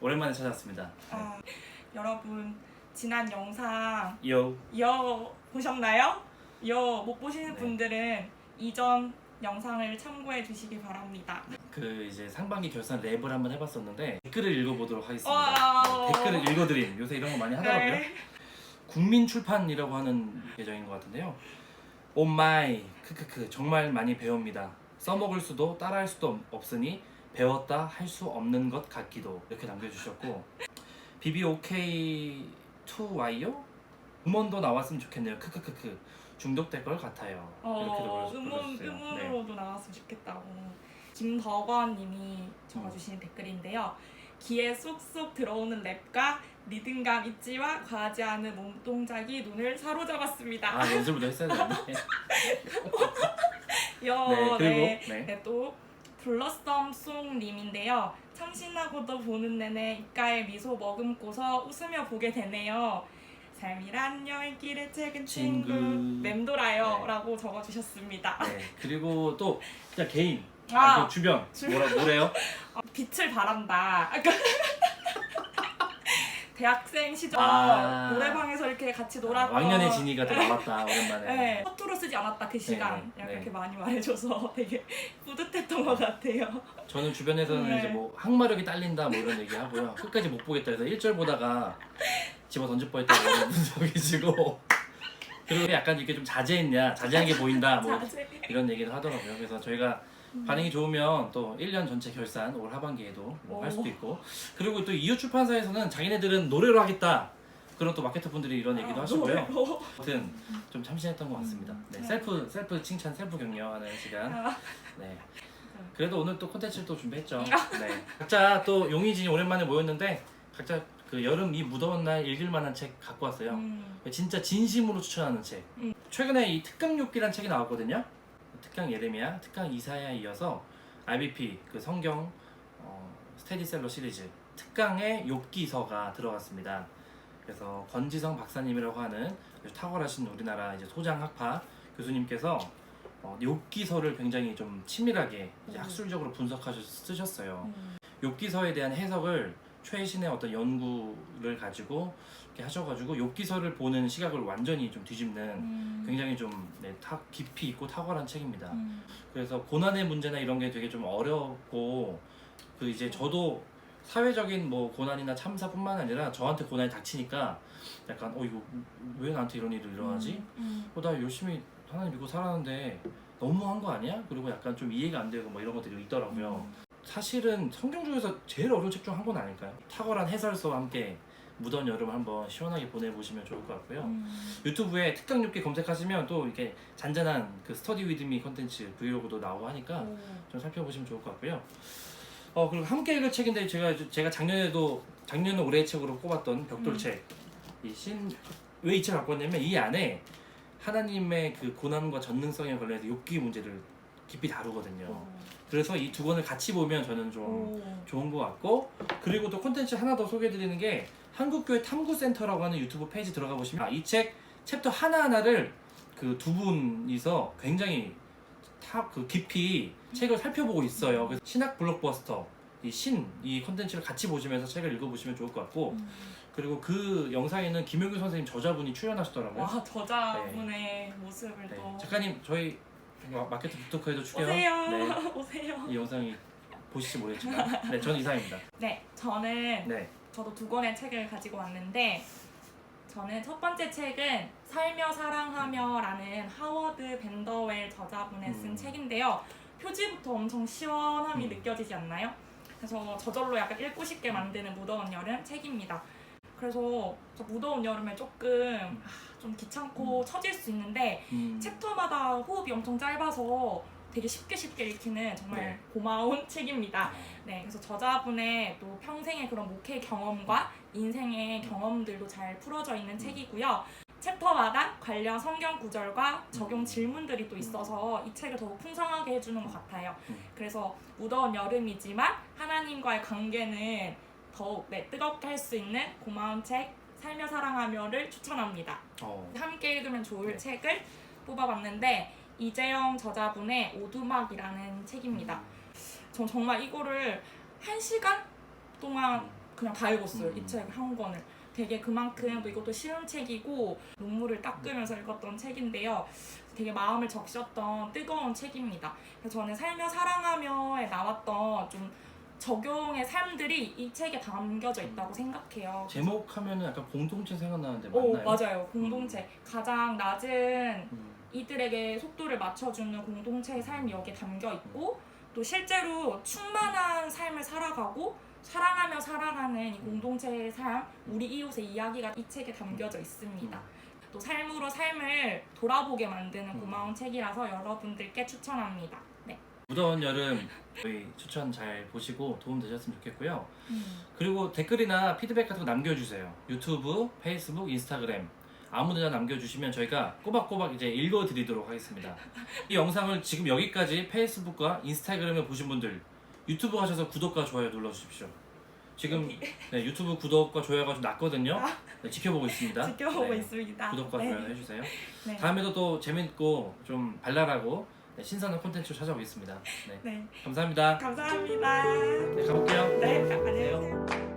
오랜만에 찾아왔습니다. 네. 아, 여러분 지난 영상 요. 이어 보셨나요? 이어 못 보시는 네. 분들은 이전 영상을 참고해 주시기 바랍니다. 그 이제 상반기 결산 랩을 한번 해봤었는데 댓글을 읽어보도록 하겠습니다. 와우. 네, 댓글을 읽어드림. 요새 이런 거 많이 하더라고요. 네. 국민출판이라고 하는 계정인 것 같은데요. 오마이 크크크 정말 많이 배웁니다. 써먹을 수도 따라할 수도 없- 없으니 배웠다 할 수 없는 것 같기도 이렇게 남겨주셨고 BBOK2Y요? 음원도 나왔으면 좋겠네요. 크크크크 중독될 것 같아요. 이렇게도 어, 보여- 음원 보여주세요. 네. 음원으로도 나왔으면 좋겠다고. 김덕원님이 적어주신 음. 댓글인데요. 귀에 쏙쏙 들어오는 랩과 리듬감 있지와 과하지 않은 몸 동작이 눈을 사로잡았습니다. 아 연습을 했어야 되는데. 여, 네 그리고 네. 네. 네, 또 블러썸송 님인데요. 참신하고도 보는 내내 입가에 미소 머금고서 웃으며 보게 되네요. 삶이란 여행길의 책은 친구, 친구. 맴돌아요 네. 라고 적어주셨습니다. 네 그리고 또 그냥 개인 아, 아, 그 주변 주- 뭐라 뭐래요? 아, 빛을 바란다. 대학생 시절 아. 노래방에서 이렇게 같이 놀았던 왕년의 진이가 또 나왔다 오랜만에. 네, 허투루 쓰지 않았다 그 시간 네, 약간 네. 이렇게 많이 말해줘서 되게 뿌듯했던 것 같아요. 저는 주변에서는 네. 이제 뭐 항마력이 딸린다 뭐 이런 얘기 하고요. 끝까지 못 보겠다 해서 1절 보다가 집어 던질 뻔했다고 이런 분도 계시고 그리고 약간 이렇게 좀 자제했냐 자제한 게 보인다 뭐 자제. 이런 얘기를 하더라고요. 그래서 저희가 반응이 좋으면 또 1년 전체 결산 올 하반기에도 뭐할 오. 수도 있고 그리고 또 이웃 출판사에서는 자기네들은 노래로 하겠다 그런 또 마케터 분들이 이런 얘기도 아, 하시고요. 노래로. 아무튼 좀 참신했던 것 같습니다. 네, 네. 셀프 셀프 칭찬 셀프 격려하는 시간. 아, 네. 그래도 오늘 또 콘텐츠를 또 준비했죠. 네. 각자 또 용의진이 오랜만에 모였는데 각자 그 여름 이 무더운 날 읽을 만한 책 갖고 왔어요. 음, 진짜 진심으로 추천하는 책. 음. 최근에 이 특강욥기란 책이 나왔거든요. 특강 예레미야, 특강 이사야에 이어서 RBP 그 성경 어, 스테디셀러 시리즈 특강의 욥기서가 들어갔습니다. 그래서 권지성 박사님이라고 하는 탁월하신 우리나라 이제 소장 학파 교수님께서 어, 욥기서를 굉장히 좀 치밀하게 음. 학술적으로 분석하셔서 쓰셨어요. 음. 욥기서에 대한 해석을 최신의 어떤 연구를 가지고 이렇게 하셔가지고 욥기서를 보는 시각을 완전히 좀 뒤집는 음. 굉장히 좀 네, 탁 깊이 있고 탁월한 책입니다. 음. 그래서 고난의 문제나 이런 게 되게 좀 어렵고 그 이제 저도 사회적인 뭐 고난이나 참사뿐만 아니라 저한테 고난이 닥치니까 약간 어 이거 왜 나한테 이런 일이 일어나지? 음. 어, 나 열심히 하나님 믿고 살았는데 너무한 거 아니야? 그리고 약간 좀 이해가 안 되고 뭐 이런 것들이 있더라고요. 음. 사실은 성경 중에서 제일 어려운 책 중 한 권 아닐까요? 탁월한 해설서와 함께 무더운 여름 한번 시원하게 보내보시면 좋을 것 같고요. 음. 유튜브에 특강 6개 검색하시면 또 이렇게 잔잔한 그 스터디 위드미 컨텐츠 브이로그도 나오고 하니까 오. 좀 살펴보시면 좋을 것 같고요. 어 그리고 함께 읽을 책인데 제가 제가 작년에도 작년에 올해의 책으로 꼽았던 벽돌책 이신왜 이 책 갖고 왔냐면 이 안에 하나님의 그 고난과 전능성에 관련해서 욥기 문제를 깊이 다루거든요. 오. 그래서 이 두 권을 같이 보면 저는 좀 오. 좋은 것 같고 그리고 또 콘텐츠 하나 더 소개해드리는 게 한국교회 탐구센터라고 하는 유튜브 페이지 들어가 보시면 이 책 챕터 하나 하나를 그 두 분이서 굉장히 타, 그 깊이 책을 살펴보고 있어요. 그래서 신학 블록버스터 이 신이 콘텐츠를 같이 보시면서 책을 읽어보시면 좋을 것 같고 음. 그리고 그 영상에는 김영규 선생님 저자분이 출연하시더라고요. 와 저자분의 모습을 네. 또 작가님 저희 마케트 부토크에도 출연. 오세요 네. 오세요 이 영상이 보실지 모르겠지만 네 저는 이상입니다. 네 저는 네. 저도 두 권의 책을 가지고 왔는데 저는 첫 번째 책은 살며 사랑하며라는 하워드 벤더웰 저자분의 쓴 음. 책인데요. 표지부터 엄청 시원함이 음. 느껴지지 않나요? 그래서 저절로 약간 읽고 싶게 만드는 무더운 여름 책입니다. 그래서 저 무더운 여름에 조금 아, 좀 귀찮고 처질 수 있는데 음. 챕터마다 호흡이 엄청 짧아서 되게 쉽게 쉽게 읽히는 정말 네. 고마운 책입니다. 네, 그래서 저자분의 또 평생의 그런 목회 경험과 인생의 경험들도 잘 풀어져 있는 책이고요. 챕터마다 관련 성경 구절과 적용 질문들이 또 있어서 이 책을 더욱 풍성하게 해주는 것 같아요. 음. 그래서 무더운 여름이지만 하나님과의 관계는 더욱 네, 뜨겁게 할 수 있는 고마운 책 살며 사랑하며를 추천합니다. 어. 함께 읽으면 좋을 네. 책을 뽑아봤는데 이재영 저자분의 오두막이라는 책입니다. 전 정말 이거를 한 시간 동안 그냥 다 읽었어요. 음. 이책 한 권을. 되게 그만큼 또 이것도 쉬운 책이고 눈물을 닦으면서 읽었던 책인데요. 되게 마음을 적셨던 뜨거운 책입니다. 저는 살며 사랑하며에 나왔던 좀 적용의 삶들이 이 책에 담겨져 있다고 생각해요. 제목 하면은 약간 공동체 생각나는데 오 맞나요? 맞아요 공동체 가장 낮은 음, 이들에게 속도를 맞춰주는 공동체의 삶이 여기에 담겨 있고 또 실제로 충만한 삶을 살아가고 사랑하며 살아가는 이 공동체의 삶 우리 이웃의 이야기가 이 책에 담겨져 있습니다. 또 삶으로 삶을 돌아보게 만드는 음. 고마운 책이라서 여러분들께 추천합니다. 네. 무더운 여름 저희 추천 잘 보시고 도움 되셨으면 좋겠고요. 음. 그리고 댓글이나 피드백 같은 거 남겨주세요. 유튜브, 페이스북, 인스타그램 아무데나 남겨주시면 저희가 꼬박꼬박 이제 읽어드리도록 하겠습니다. 이 영상을 지금 여기까지 페이스북과 인스타그램에 보신 분들 유튜브 가셔서 구독과 좋아요 눌러주십시오. 지금 네, 유튜브 구독과 좋아요가 좀 낮거든요. 네, 지켜보고 있습니다. 아. 지켜보고 네, 있습니다. 구독과 네. 좋아요 해주세요. 네. 다음에도 또 재밌고 좀 발랄하고 네, 신선한 콘텐츠로 찾아오겠습니다. 네, 네. 감사합니다. 감사합니다. 네, 가볼게요. 네, 안녕히 계세요.